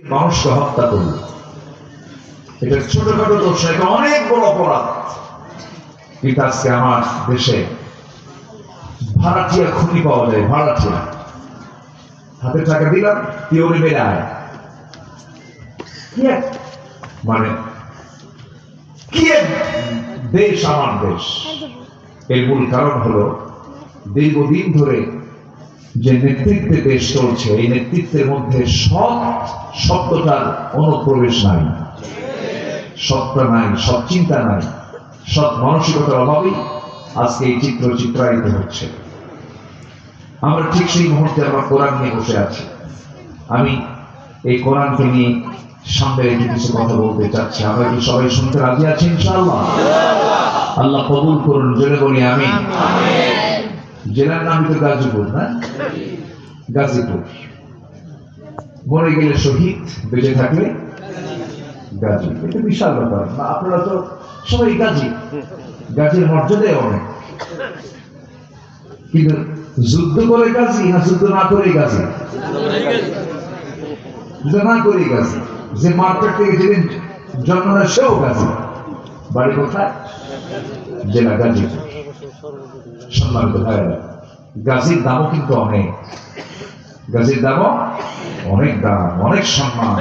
মানুষকে হত্যা করল। এটা ছোটখাটো দোষ এটা অনেক বড় অপরাধ। কিন্তু আজকে আমার দেশে ভাড়াটিয়া খুনি পাওয়া যায় ভাড়াটিয়া। হাতে টাকা দিলাম পিওরে বেড়ে আয়। মানে কি দেশ আমার দেশ। এর মূল কারণ হলো দীর্ঘদিন ধরে যে নেতৃত্বে দেশ চলছে, এই নেতৃত্বের মধ্যে সৎ শব্দটার অনুপ্রবেশ নাই। সৎটা নাই, সৎ চিন্তা নাই, সৎ মানসিকতার অভাবেই আজকে এই চিত্র চিত্রায়িত হচ্ছে। আমরা ঠিক সেই মুহূর্তে আমরা কোরআন নিয়ে বসে আছি। আমি এই কোরআনকে নিয়ে সামনে রেখে কিছু কথা বলতে চাচ্ছি। আমরা কি সবাই শুনতে রাজি আছি, ইনশাআল্লাহ? আল্লাহ কবুল করুন জেনে বলি আমি জেলার নাম তো গাজীপুর, না? গাজীপুর। মরে গেলে শহীদ, বেঁচে থাকলে গাজী এটা বিশাল ব্যাপার। আপনারা তো সবাই গাজী। গাজীর অনেক। কিন্তু যুদ্ধ করে না যুদ্ধ না করে যুদ্ধ না করে গাজী। যে মার্কেট থেকে যেদিন জন্ম সেও গাজী। বাড়ি কোথায়? জেলা গাজীপুর। সম্মানিত ভাইয়েরা গাজীর দামও কিন্তু অনেক। গাজীর দামও অনেক দাম, অনেক সম্মান,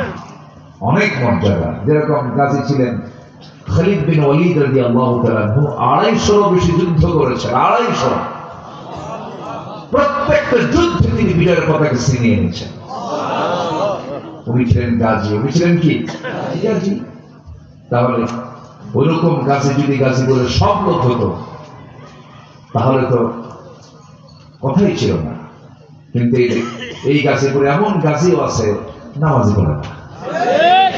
অনেক মর্যাদা। যেরকম গাজী ছিলেন খালিদ বিন ওয়ালিদ রাদিয়াল্লাহু তাআলা আনহু, আড়াইশো বেশি যুদ্ধ করেছেন, আড়াইশো। প্রত্যেকটা যুদ্ধে তিনি বিজয়ের পতাকা উনি ছিলেন গাজী, উনি ছিলেন কি? গাজী। তাহলে ওইরকম গাছে যদি গাছে বলে সব লোক হতো তাহলে তো কথাই ছিল না। কিন্তু এই- গাছে করে এমন গাছেও আছে নামাজি করে না।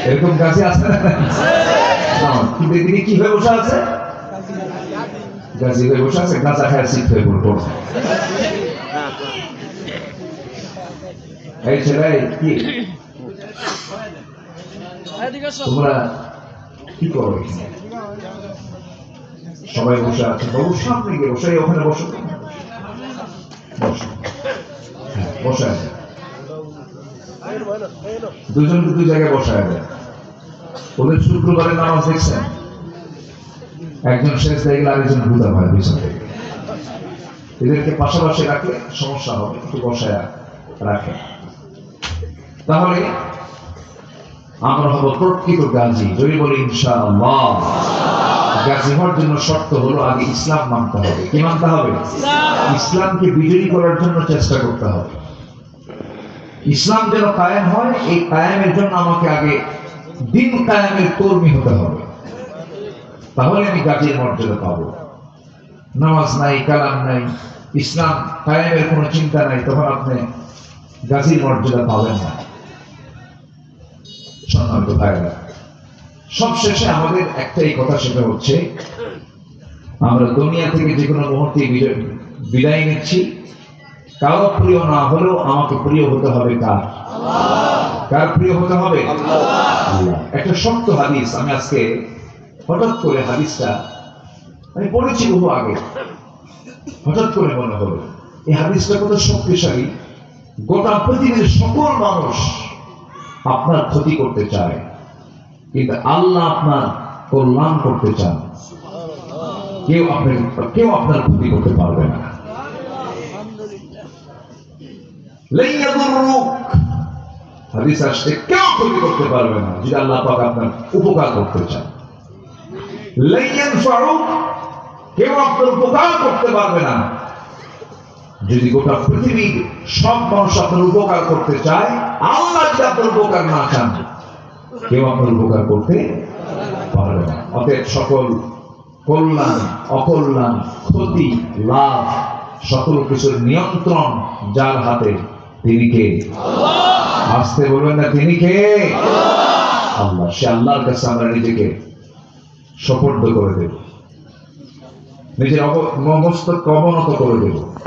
এরকম গাছে আছে? কিন্তু এদিকে কি হয়ে বসে আছে? গাছি হয়ে বসে আছে, গাছা খায় শীত হয়ে পড়ে পড়ছে এই ছেলে কি? তোমরা কি করো এখানে? সবাই বসে আছে। বাবু সামনে গিয়ে বসে ওখানে বসো। হ্যাঁ, আছে দুজনকে দুই জায়গায় ওদের শুক্রবারের নামাজ দেখছেন? একজন শেষ আরেকজন এদেরকে পাশাপাশি রাখলে সমস্যা হবে একটু বসায় রাখে। তাহলে আমরা হব প্রকৃত গাজী যদি বলি ইনশাআল্লাহ। গাজী হওয়ার জন্য শর্ত হলো আগে ইসলাম মানতে হবে। কি মানতে হবে? ইসলামকে বিজয়ী করার জন্য চেষ্টা করতে হবে। ইসলাম যেন কায়েম হয় এই কায়েমের জন্য আমাকে আগে দিন কায়েমের কর্মী হতে হবে। তাহলে আমি গাজীর মর্যাদা পাবো। নামাজ নাই কালাম নাই ইসলাম কায়েমের কোনো চিন্তা নাই তখন আপনি গাজীর মর্যাদা পাবেন না। সম্মানিত ভাইরা সবশেষে আমাদের একটাই কথা সেটা হচ্ছে, আমরা দুনিয়া থেকে যে কোনো মুহূর্তে বিদায় নিচ্ছি। কারও প্রিয় না হলেও আমাকে প্রিয় হতে হবে কার? কার প্রিয় হতে হবে? একটা শক্ত হাদিস, আমি আজকে হঠাৎ করে হাদিসটা আমি পড়েছি বহু আগে। হঠাৎ করে মনে হলো, এই হাদিসটা কত শক্তিশালী। গোটা পৃথিবীর সকল মানুষ আপনার ক্ষতি করতে চায়। কিন্তু আল্লাহ আপনার কল্যাণ করতে চান। কেউ আপনার কেউ আপনার ক্ষতি করতে পারবে না। যদি আল্লাহ পাক আপনার উপকার করতে চান। লেন ইয়ানফাউক। কেউ আপনার উপকার করতে পারবে না। যদি গোটা পৃথিবীর সব মানুষ আপনার উপকার করতে চায়, আল্লাহ যদি আপনার উপকার না চান কেউ আপনার উপকার করতে পারবে না। অতএব সকল কল্যাণ অকল্যাণ ক্ষতি লাভ সকল কিছুর নিয়ন্ত্রণ যার হাতে তিনি কে? আসতে বলবেন না তিনি কে? আল্লাহ। সে আল্লাহর কাছে আমরা নিজেকে সপর্দ করে দেব। নিজের অব- মস্তক অবনত করে দেব।